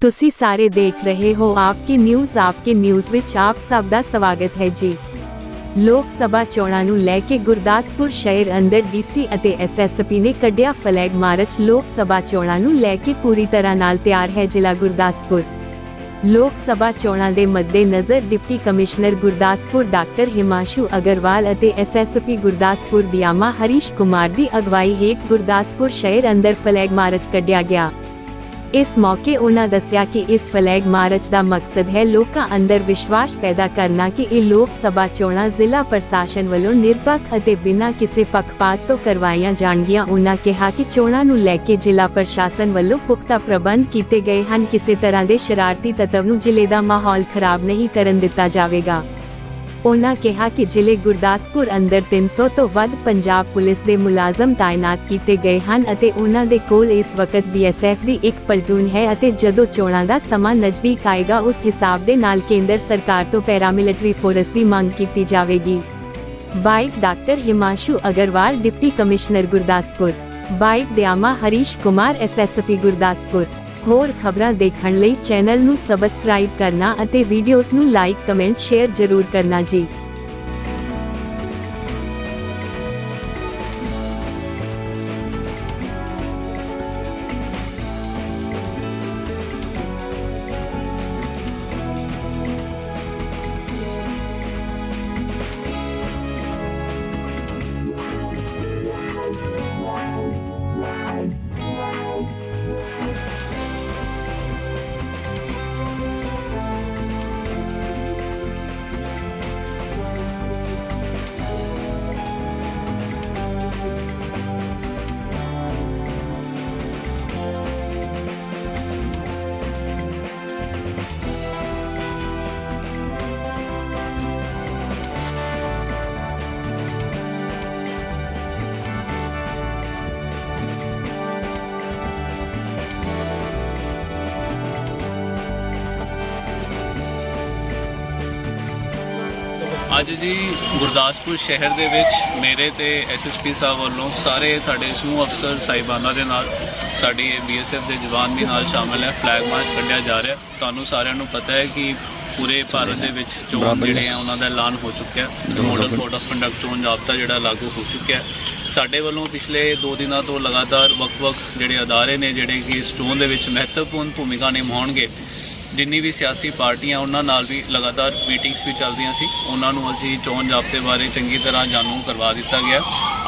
ਤੁਸੀਂ ਸਾਰੇ ਦੇਖ ਰਹੇ ਹੋ ਆਪਕੀ ਨਿਊਜ਼ ਆਪਕੀ ਨਿਊਜ਼ ਵਿੱਚ ਆਪ ਸਭ ਦਾ ਸਵਾਗਤ ਹੈ ਜੀ। ਲੋਕ ਸਭਾ ਚੋਣਾਂ ਨੂੰ ਲੈ ਕੇ ਗੁਰਦਾਸਪੁਰ ਸ਼ਹਿਰ ਅੰਦਰ ਡੀਸੀ ਅਤੇ ਐਸਐਸਪੀ ਨੇ ਕੱਢਿਆ ਫਲੈਗ ਮਾਰਚ ਲੋਕ ਸਭਾ ਚੋਣਾਂ ਨੂੰ ਲੈ ਕੇ ਪੂਰੀ ਤਰ੍ਹਾਂ ਨਾਲ ਤਿਆਰ ਹੈ ਜ਼ਿਲ੍ਹਾ ਗੁਰਦਾਸਪੁਰ। ਲੋਕ ਸਭਾ ਚੋਣਾਂ ਦੇ ਮੱਦੇਨਜ਼ਰ deputy commissioner Gurdaspur doctor Himanshu Agarwal ਅਤੇ ਐਸਐਸਪੀ ਗੁਰਦਾਸਪੁਰ ਦਿਆਮਾ ਹਰੀਸ਼ ਕੁਮਾਰ ਦੀ ਅਗਵਾਈ ਹੇਠ ਗੁਰਦਾਸਪੁਰ ਸ਼ਹਿਰ ਅੰਦਰ ਫਲੈਗ ਮਾਰਚ ਕੱਢਿਆ ਗਿਆ। ਇਸ ਮੌਕੇ ਉਹਨਾਂ ਦੱਸਿਆ ਕਿ ਇਸ ਫਲੈਗ ਮਾਰਚ ਦਾ ਮਕਸਦ ਹੈ ਲੋਕਾਂ ਅੰਦਰ ਵਿਸ਼ਵਾਸ ਪੈਦਾ ਕਰਨਾ ਕਿ ਇਹ ਲੋਕ ਸਭਾ ਚੋਣਾਂ ਜ਼ਿਲ੍ਹਾ ਪ੍ਰਸ਼ਾਸਨ ਵੱਲੋਂ ਨਿਰਪੱਖ ਅਤੇ ਬਿਨਾਂ ਕਿਸੇ ਪੱਖਪਾਤ ਤੋਂ ਕਰਵਾਈਆਂ ਜਾਣਗੀਆਂ। ਉਹਨਾਂ ਕਿਹਾ ਕਿ ਚੋਣਾਂ ਨੂੰ ਲੈ ਕੇ ਜ਼ਿਲ੍ਹਾ ਪ੍ਰਸ਼ਾਸਨ ਵੱਲੋਂ ਪੁਖਤਾ ਪ੍ਰਬੰਧ ਕੀਤੇ ਗਏ ਹਨ। ਕਿਸੇ ਤਰ੍ਹਾਂ ਦੇ ਸ਼ਰਾਰਤੀ ਤੱਤਵ ਨੂੰ ਜ਼ਿਲ੍ਹੇ ਦਾ ਮਾਹੌਲ ਖਰਾਬ ਨਹੀਂ ਕਰਨ ਦਿੱਤਾ ਜਾਵੇਗਾ। ਉਹਨਾਂ ਕਿਹਾ ਕਿ ਜ਼ਿਲ੍ਹੇ ਗੁਰਦਾਸਪੁਰ ਅੰਦਰ 300 ਤੋਂ ਵੱਧ ਪੰਜਾਬ ਪੁਲਿਸ ਦੇ ਮੁਲਾਜ਼ਮ ਤਾਇਨਾਤ ਕੀਤੇ ਗਏ ਹਨ ਅਤੇ ਉਹਨਾਂ ਦੇ ਕੋਲ ਇਸ ਵਕਤ ਬੀਐਸਐਫ ਦੀ ਇੱਕ ਪਲਟੂਨ ਹੈ ਅਤੇ ਜਦੋਂ ਚੋਣਾਂ ਦਾ ਸਮਾਂ ਨਜ਼ਦੀਕ ਆਏਗਾ, ਉਸ ਹਿਸਾਬ ਦੇ ਨਾਲ ਕੇਂਦਰ ਸਰਕਾਰ ਤੋਂ ਪੈਰਾਮਿਲਟਰੀ ਫੋਰਸ ਦੀ ਮੰਗ ਕੀਤੀ ਜਾਵੇਗੀ। Byte doctor Himanshu Agarwal, deputy commissioner Gurdaspur. Byte Dayama Harish Kumar SSP Gurdaspur. ਹੋਰ ਖਬਰਾਂ ਦੇਖਣ ਲਈ ਚੈਨਲ ਨੂੰ ਸਬਸਕ੍ਰਾਈਬ ਕਰਨਾ ਅਤੇ ਵੀਡੀਓਜ਼ ਨੂੰ ਲਾਈਕ ਕਮੈਂਟ ਸ਼ੇਅਰ ਜ਼ਰੂਰ ਕਰਨਾ ਜੀ। ਅੱਜ ਜੀ ਗੁਰਦਾਸਪੁਰ ਸ਼ਹਿਰ ਦੇ ਵਿੱਚ ਮੇਰੇ ਤੇ ਐਸਐਸਪੀ ਸਾਹਿਬ ਵੱਲੋਂ ਸਾਰੇ ਸਾਡੇ ਸਮੂਹ ਅਫਸਰ ਸਾਹਿਬਾਨਾਂ ਦੇ ਨਾਲ ਸਾਡੀ ਬੀਐਸਐਫ ਦੇ ਜਵਾਨ ਵੀ ਨਾਲ ਸ਼ਾਮਲ ਹੈ। ਫਲੈਗ ਮਾਰਚ ਕੱਢਿਆ ਜਾ ਰਿਹਾ ਤੁਹਾਨੂੰ ਸਾਰਿਆਂ ਨੂੰ ਪਤਾ ਹੈ ਕਿ ਪੂਰੇ ਭਾਰਤ ਦੇ ਵਿੱਚ ਚੋਣ ਜਿਹੜੇ ਆ ਉਹਨਾਂ ਦਾ ਐਲਾਨ ਹੋ ਚੁੱਕਿਆ ਹੈ। ਮਾਡਲ ਕੋਡ ਆਫ ਕੰਡਕਟ ਚੋਣ ਜਾਬਤਾ ਜਿਹੜਾ ਲਾਗੂ ਹੋ ਚੁੱਕਿਆ ਹੈ। ਸਾਡੇ ਵੱਲੋਂ ਪਿਛਲੇ 2 ਦਿਨਾਂ ਤੋਂ ਲਗਾਤਾਰ ਵੱਖ-ਵੱਖ ਜਿਹੜੇ ਅਦਾਰੇ ਨੇ ਜਿਹੜੇ ਕਿ ਇਸ ਚੋਣ ਦੇ ਵਿੱਚ ਮਹੱਤਵਪੂਰਨ ਭੂਮਿਕਾ ਨਿਭਾਉਣਗੇ ਜਿੰਨੀ ਵੀ ਸਿਆਸੀ ਪਾਰਟੀਆਂ ਉਹਨਾਂ ਨਾਲ ਵੀ ਲਗਾਤਾਰ ਮੀਟਿੰਗਸ ਵੀ ਚੱਲਦੀਆਂ ਸੀ ਉਹਨਾਂ ਨੂੰ ਅਸੀਂ ਚੋਣ ਜ਼ਾਬਤੇ ਬਾਰੇ ਚੰਗੀ ਤਰ੍ਹਾਂ ਜਾਣੂ ਕਰਵਾ ਦਿੱਤਾ ਗਿਆ।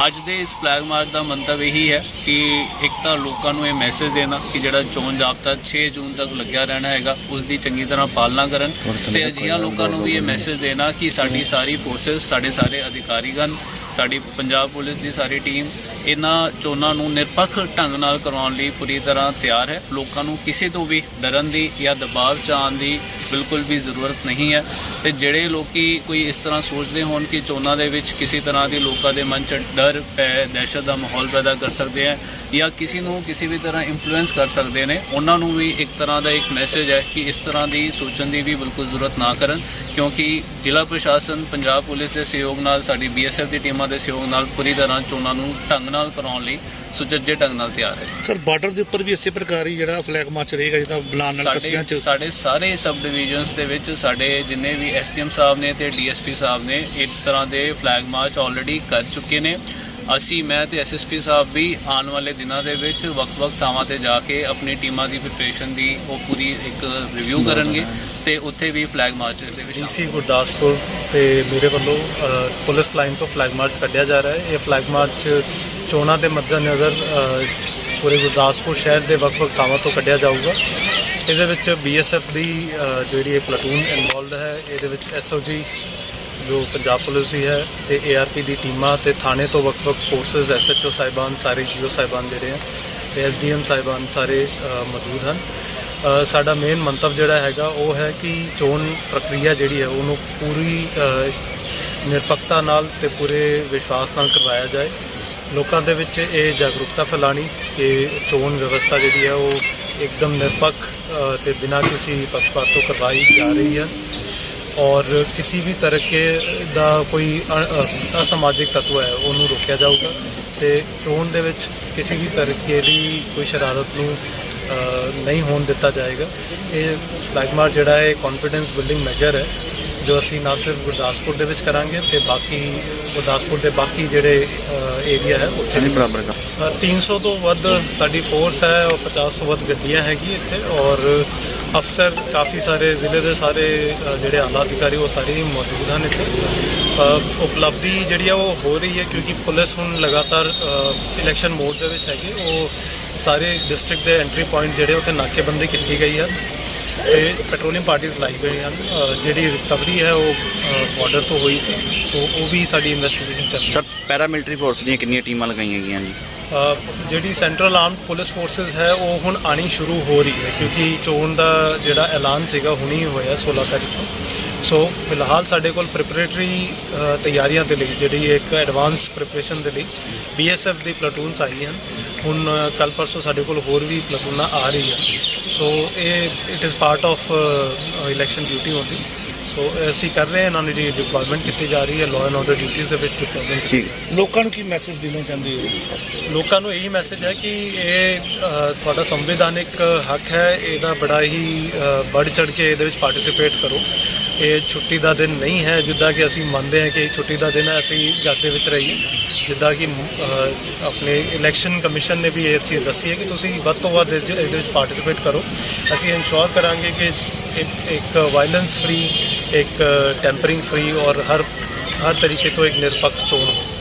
ਅੱਜ ਦੇ ਇਸ ਫਲੈਗ ਮਾਰਚ ਦਾ ਮੰਤਵ ਇਹੀ ਹੈ ਕਿ ਇੱਕ ਤਾਂ ਲੋਕਾਂ ਨੂੰ ਇਹ ਮੈਸੇਜ ਦੇਣਾ ਕਿ ਜਿਹੜਾ ਚੋਣ ਜ਼ਾਬਤਾ 6 ਜੂਨ ਤੱਕ ਲੱਗਿਆ ਰਹਿਣਾ ਹੈਗਾ ਉਸ ਦੀ ਚੰਗੀ ਤਰ੍ਹਾਂ ਪਾਲਣਾ ਕਰਨ ਤੇ ਅਜਿਹੀਆਂ ਲੋਕਾਂ ਨੂੰ ਵੀ ਇਹ ਮੈਸੇਜ ਦੇਣਾ ਕਿ ਸਾਡੀ ਸਾਰੀ ਫੋਰਸਸ ਸਾਡੇ ਸਾਰੇ ਅਧਿਕਾਰੀਗਣ ਸਾਡੀ ਪੰਜਾਬ ਪੁਲਿਸ ਦੀ ਸਾਰੀ ਟੀਮ ਇਹਨਾਂ ਚੋਣਾਂ ਨੂੰ ਨਿਰਪੱਖ ਢੰਗ ਨਾਲ ਕਰਵਾਉਣ ਲਈ ਪੂਰੀ ਤਰ੍ਹਾਂ ਤਿਆਰ ਹੈ। ਲੋਕਾਂ ਨੂੰ ਕਿਸੇ ਤੋਂ ਵੀ ਡਰਨ ਦੀ ਜਾਂ ਦਬਾਅ ਚ ਆਉਣ ਦੀ ਬਿਲਕੁਲ ਵੀ ਜ਼ਰੂਰਤ ਨਹੀਂ ਹੈ। ਤੇ ਜਿਹੜੇ ਲੋਕੀ ਕੋਈ ਇਸ ਤਰ੍ਹਾਂ ਸੋਚਦੇ ਹੋਣ ਕਿ ਚੋਣਾਂ ਦੇ ਵਿੱਚ ਕਿਸੇ ਤਰ੍ਹਾਂ ਦੇ ਲੋਕਾਂ ਦੇ ਮਨ 'ਚ ਡਰ ਪੈ, ਦਹਿਸ਼ਤ ਦਾ ਮਾਹੌਲ ਪੈਦਾ ਕਰ ਸਕਦੇ ਆ ਜਾਂ ਕਿਸੇ ਨੂੰ ਕਿਸੇ ਵੀ ਤਰ੍ਹਾਂ ਇਨਫਲੂਐਂਸ ਕਰ ਸਕਦੇ ਨੇ, ਉਹਨਾਂ ਨੂੰ ਵੀ ਇੱਕ ਤਰ੍ਹਾਂ ਦਾ ਇੱਕ ਮੈਸੇਜ ਹੈ ਕਿ ਇਸ ਤਰ੍ਹਾਂ ਦੀ ਸੋਚਣ ਦੀ ਵੀ ਬਿਲਕੁਲ ਜ਼ਰੂਰਤ ਨਾ ਕਰਨ। ਕਿਉਂਕਿ ਜ਼ਿਲ੍ਹਾ ਪ੍ਰਸ਼ਾਸਨ, ਪੰਜਾਬ ਪੁਲਿਸ ਦੇ ਸਹਿਯੋਗ ਨਾਲ, ਸਾਡੀ ਬੀਐਸਐਫ ਦੀ ਟੀਮਾਂ ਦੇ ਸਹਿਯੋਗ ਨਾਲ ਪੂਰੀ ਤਰ੍ਹਾਂ ਚੋਣਾਂ ਨੂੰ ਢੰਗ ਨਾਲ ਕਰਾਉਣ ਲਈ ਸੁਚੱਜੇ ਢੰਗ ਨਾਲ ਤਿਆਰ ਹੈ। ਸਰ ਬਾਰਡਰ ਦੇ ਉੱਪਰ ਵੀ ਇਸੇ ਪ੍ਰਕਾਰ ਹੀ ਜਿਹੜਾ ਫਲੈਗ ਮਾਰਚ ਰਹੇਗਾ ਜਿੱਦਾਂ ਬਲਾਨ ਨਾਲ ਕਸਬਿਆਂ ਸਾਡੇ 'ਚ ਸਾਡੇ ਸਾਰੇ ਸਬ ਡਿਵੀਜ਼ਨਸ ਦੇ ਵਿੱਚ ਸਾਡੇ ਜਿੰਨੇ ਵੀ ਐਸਟੀਐਮ ਸਾਹਿਬ ਨੇ ਤੇ ਡੀਐਸਪੀ ਸਾਹਿਬ ਨੇ ਇਸ ਤਰ੍ਹਾਂ ਦੇ ਫਲੈਗ ਮਾਰਚ ਆਲਰੇਡੀ ਕਰ ਚੁੱਕੇ ਨੇ। ਅਸੀਂ ਮੈਂ ਤੇ ਐਸਐਸਪੀ ਸਾਹਿਬ ਵੀ ਆਉਣ ਵਾਲੇ ਦਿਨਾਂ ਦੇ ਵਿੱਚ ਵੱਖ-ਵੱਖ ਥਾਵਾਂ ਤੇ ਜਾ ਕੇ ਆਪਣੀ ਟੀਮਾਂ ਦੀ ਪ੍ਰਿਪਰੇਸ਼ਨ ਦੀ ਉਹ ਪੂਰੀ ਇੱਕ ਰਿਵਿਊ ਕਰਨਗੇ ਤੇ ਉੱਥੇ ਵੀ ਫਲੈਗ ਮਾਰਚ ਦੇ ਵਿੱਚ ਡੀਸੀ ਗੁਰਦਾਸਪੁਰ ਤੇ ਮੇਰੇ ਵੱਲੋਂ ਪੁਲਿਸ ਲਾਈਨ ਤੋਂ ਫਲੈਗ ਮਾਰਚ ਕੱਢਿਆ ਜਾ ਰਿਹਾ ਹੈ। ਇਹ ਫਲੈਗ ਮਾਰਚ ਚੋਣਾਂ ਦੇ ਮੱਦੇਨਜ਼ਰ ਪੂਰੇ ਗੁਰਦਾਸਪੁਰ ਸ਼ਹਿਰ ਦੇ ਵੱਖ-ਵੱਖ ਥਾਵਾਂ ਤੋਂ ਕੱਢਿਆ ਜਾਊਗਾ। ਇਹਦੇ ਵਿੱਚ ਬੀਐਸਐਫ ਦੀ ਜਿਹੜੀ ਇਹ ਪਲਟੂਨ ਇਨਵੋਲਡ ਹੈ, ਇਹਦੇ ਵਿੱਚ ਐਸਓਜੀ ਜੋ ਪੰਜਾਬ ਪੁਲਿਸ ਦੀ ਹੈ, ਤੇ ਏਆਰਪੀ ਦੀ ਟੀਮਾਂ ਤੇ ਥਾਣੇ ਤੋਂ ਵੱਖ-ਵੱਖ ਫੋਰਸਸ ਐਸਐਚਓ ਸਾਹਿਬਾਨ, ਸਾਰੇ ਜੀਓ ਸਾਹਿਬਾਨ ਜਿਹੜੇ ਆ, ਤੇ ਐਸਡੀਐਮ ਸਾਹਿਬਾਨ ਸਾਰੇ ਮੌਜੂਦ ਹਨ। ਸਾਡਾ ਮੇਨ ਮੰਤਵ ਜਿਹੜਾ ਹੈਗਾ, ਉਹ ਹੈ ਕਿ ਚੋਣ ਪ੍ਰਕਿਰਿਆ ਜਿਹੜੀ ਹੈ, ਉਹਨੂੰ ਪੂਰੀ ਨਿਰਪੱਖਤਾ ਨਾਲ ਤੇ ਪੂਰੇ ਵਿਸ਼ਵਾਸ ਨਾਲ ਕਰਵਾਇਆ ਜਾਏ। ਲੋਕਾਂ ਦੇ ਵਿੱਚ ਇਹ ਜਾਗਰੂਕਤਾ ਫੈਲਾਣੀ ਕਿ ਚੋਣ ਵਿਵਸਥਾ ਜਿਹੜੀ ਹੈ ਉਹ ਇੱਕਦਮ ਨਿਰਪੱਖ ਅ, ਤੇ ਬਿਨਾਂ ਕਿਸੇ ਪੱਖਪਾਤ ਤੋਂ ਕਰਵਾਈ ਜਾ ਰਹੀ ਹੈ। ਔਰ ਕਿਸੇ ਵੀ ਤਰ੍ਹਾਂ ਦਾ ਕੋਈ ਅ- ਅ- ਅਸਮਾਜਿਕ ਤੱਤਵ ਹੈ ਉਹਨੂੰ ਰੋਕਿਆ ਜਾਊਗਾ। ਤੇ ਚੋਣ ਦੇ ਵਿੱਚ ਕਿਸੇ ਵੀ ਤਰੀਕੇ ਦੀ ਕੋਈ ਸ਼ਰਾਰਤ ਨੂੰ ਨਹੀਂ ਹੋਣ ਦਿੱਤਾ ਜਾਏਗਾ। ਇਹ ਫਲੈਗ ਮਾਰਚ ਜਿਹੜਾ ਹੈ ਕੌਨਫੀਡੈਂਸ ਬਿਲਡਿੰਗ ਮੈਜਰ ਹੈ। ਜੋ ਅਸੀਂ ਨਾ ਸਿਰਫ ਗੁਰਦਾਸਪੁਰ ਦੇ ਵਿੱਚ ਕਰਾਂਗੇ ਤੇ ਬਾਕੀ ਗੁਰਦਾਸਪੁਰ ਦੇ ਬਾਕੀ ਜਿਹੜੇ ਏਰੀਆ ਹੈ ਉੱਥੇ ਵੀ ਬਰਾਬਰ ਦਾ ਅ, 300 ਤੋਂ ਵੱਧ ਸਾਡੀ ਫੋਰਸ ਹੈ ਔਰ 50 ਤੋਂ ਵੱਧ ਗੱਡੀਆਂ ਹੈਗੀ ਇੱਥੇ ਔਰ ਅਫਸਰ ਕਾਫੀ ਸਾਰੇ ਜ਼ਿਲ੍ਹੇ ਦੇ ਸਾਰੇ ਜਿਹੜੇ ਆਲਾ ਅਧਿਕਾਰੀ ਉਹ ਸਾਰੇ ਮੌਜੂਦ ਹਨ ਇੱਥੇ। ਉਪਲਬਧੀ ਜਿਹੜੀ ਆ ਉਹ ਹੋ ਰਹੀ ਹੈ ਕਿਉਂਕਿ ਪੁਲਿਸ ਹੁਣ ਲਗਾਤਾਰ ਇਲੈਕਸ਼ਨ ਮੋਡ ਦੇ ਵਿੱਚ ਹੈਗੀ। ਉਹ ਸਾਰੇ ਡਿਸਟ੍ਰਿਕਟ ਦੇ ਐਂਟਰੀ ਪੁਆਇੰਟ ਜਿਹੜੇ ਉੱਥੇ ਨਾਕੇਬੰਦੀ ਕੀਤੀ ਗਈ ਹੈ ਤੇ ਪੈਟਰੋਲੀਅਮ ਪਾਰਟੀਆਂ ਲਾਈ ਗਈਆਂ ਹਨ ਅ, ਜਿਹੜੀ ਰਿਕਵਰੀ ਹੈ ਉਹ ਬਾਰਡਰ ਤੋਂ ਹੋਈ ਸੀ ਸੋ ਉਹ ਵੀ ਸਾਡੀ ਇਨਵੈਸਟੀਗੇਸ਼ਨ ਚੱਲ ਰਹੀ ਹੈ। ਸਰ ਪੈਰਾਮਿਲਟਰੀ ਫੋਰਸ ਦੀਆਂ ਕਿੰਨੀਆਂ ਟੀਮਾਂ ਲਗਾਈਆਂ ਗਈਆਂ ਜੀ? ਜਿਹੜੀ ਸੈਂਟਰਲ ਆਰਮਡ ਪੁਲਿਸ ਫੋਰਸਸ ਹੈ, ਉਹ ਹੁਣ ਆਣੀ ਸ਼ੁਰੂ ਹੋ ਰਹੀ ਹੈ, ਕਿਉਂਕਿ ਚੋਣ ਦਾ ਜਿਹੜਾ ਐਲਾਨ ਸੀਗਾ, ਹੁਣੀ ਹੋਇਆ 16 ਤਾਰੀਖ ਨੂੰ। ਸੋ ਫਿਲਹਾਲ ਸਾਡੇ ਕੋਲ ਪ੍ਰੀਪਰੇਟਰੀ ਤਿਆਰੀਆਂ ਦੇ ਲਈ, ਜਿਹੜੀ ਇੱਕ ਐਡਵਾਂਸ ਪ੍ਰੀਪਰੇਸ਼ਨ ਦੇ ਲਈ ਬੀਐਸਐਫ ਦੀ ਪਲਟੂਨਸ ਆਈ ਹਨ। ਹੁਣ ਕੱਲ ਪਰਸੋਂ ਸਾਡੇ ਕੋਲ ਹੋਰ ਵੀ ਪਲਟੂਨਾਂ ਆ ਰਹੀਆਂ। ਸੋ ਇਹ it is part of election duty ਹੁੰਦੀ ਸੋ ਅਸੀਂ ਕਰ ਰਹੇ ਹਾਂ ਇਹਨਾਂ ਦੀ ਡਿਪਲੋਇਮੈਂਟ ਕੀਤੀ ਜਾ ਰਹੀ ਹੈ ਲਾਅ ਐਂਡ ਆਰਡਰ ਡਿਊਟੀਜ਼ ਦੇ ਵਿੱਚ ਡਿਪਲੋਇਮੈਂਟ ਠੀਕ ਲੋਕਾਂ ਨੂੰ ਕੀ ਮੈਸੇਜ ਦੇਣਾ ਚਾਹੁੰਦੇ ਹੋ? ਲੋਕਾਂ ਨੂੰ ਇਹੀ ਮੈਸੇਜ ਹੈ ਕਿ ਇਹ ਅ, ਤੁਹਾਡਾ ਸੰਵਿਧਾਨਿਕ ਹੱਕ ਹੈ ਇਹਦਾ ਬੜਾ ਹੀ ਵੱਧ ਚੜ ਕੇ ਇਹਦੇ ਵਿੱਚ ਪਾਰਟਿਸਿਪੇਟ ਕਰੋ। ਇਹ ਛੁੱਟੀ ਦਾ ਦਿਨ ਨਹੀਂ ਹੈ ਜਿੱਦਾਂ ਕਿ ਅਸੀਂ ਮੰਨਦੇ ਹਾਂ ਕਿ ਇਹ ਛੁੱਟੀ ਦਾ ਦਿਨ ਹੈ ਅਸੀਂ ਜੱਜ ਦੇ ਵਿੱਚ ਰਹੀਏ। ਜਿੱਦਾਂ ਕਿ ਅ, ਆਪਣੇ ਇਲੈਕਸ਼ਨ ਕਮਿਸ਼ਨ ਨੇ ਵੀ ਇਹ ਚੀਜ਼ ਦੱਸੀ ਹੈ ਕਿ ਤੁਸੀਂ ਵੱਧ ਤੋਂ ਵੱਧ ਇਹਦੇ ਇਹਦੇ ਵਿੱਚ ਪਾਰਟਿਸਿਪੇਟ ਕਰੋ। ਅਸੀਂ ਇਨਸ਼ੋਰ ਕਰਾਂਗੇ ਕਿ ਇੱਕ ਵਾਇਲੈਂਸ ਫ੍ਰੀ ਇੱਕ ਟੈਂਪਰਿੰਗ ਫ੍ਰੀ ਔਰ ਹਰ ਹਰ ਤਰੀਕੇ ਤੋਂ ਇੱਕ ਨਿਰਪੱਖ ਚੋਣ ਹੋ